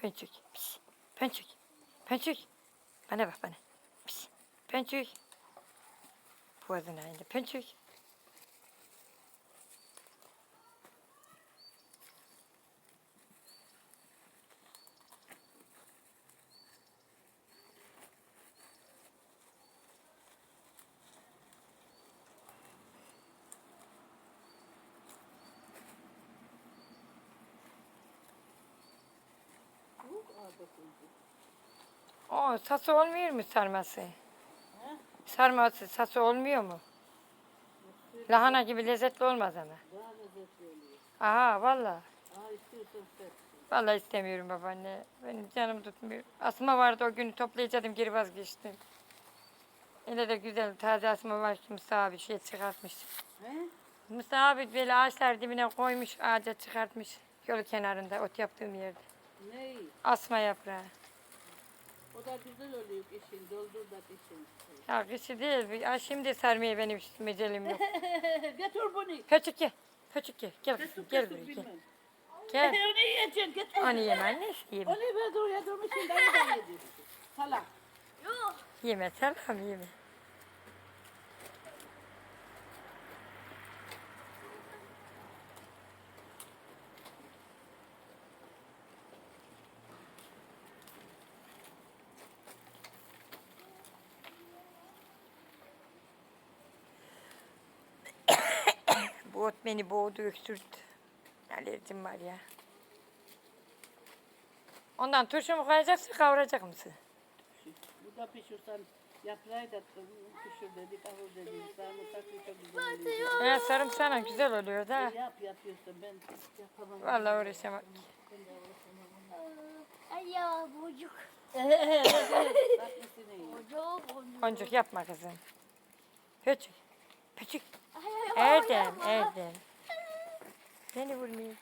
Pönçük. Pis. Pönçük. Pönçük. Bana bak bana. Pis. Pönçük. Boğazına indi. Pönçük. O sası olmuyor mu sarması? Sarması sası olmuyor mu? Lahana gibi lezzetli olmaz ama. Daha lezzetli oluyor. Aha valla. Aa istiyorsan sen. Vallahi istemiyorum babaanne. Benim canım tutmuyor. Asma vardı o günü toplayacaktım geri vazgeçtim. Yine de güzel taze asma var ki Mustafa abi şey çıkartmış. He? Mustafa abi böyle ağaçlar dibine koymuş ağaca çıkartmış. Yol kenarında ot yaptığım yerde. Ne? Asma yaprağı. O da güzel oluyor işin. Doldur da işin. Ya kışı değil. Ay şimdi sarmaya benim hiç mecelim yok. Getir bunu. Köçük gel. Köçük gel. Gel kızım gel getir buraya gel. bilmem. Gel. Onu yiyeceksin. Getir. Onu yeme anne yeme. Onu ben oraya durmuşsun. Ben de yedim. Salak. Yeme selam yeme. Bu ot beni boğdu öksürdü. Alerjim var ya. Ondan turşu mu koyacaksın kavuracak mısın? Bu da pişirsen yaprağı da pişir dedi, kavur dedi. Sarımsak çok güzel oluyor. Ya sarımsana güzel oluyor da. Yap yapıyorsun ben yapamam. Vallahi uğraşamam. Ay ya boncuk. Haklısın iyi. Boncuk boncuk. Boncuk yapma kızım. Küçük. Küçük. Erdem, Erdem. Beni vurmayın.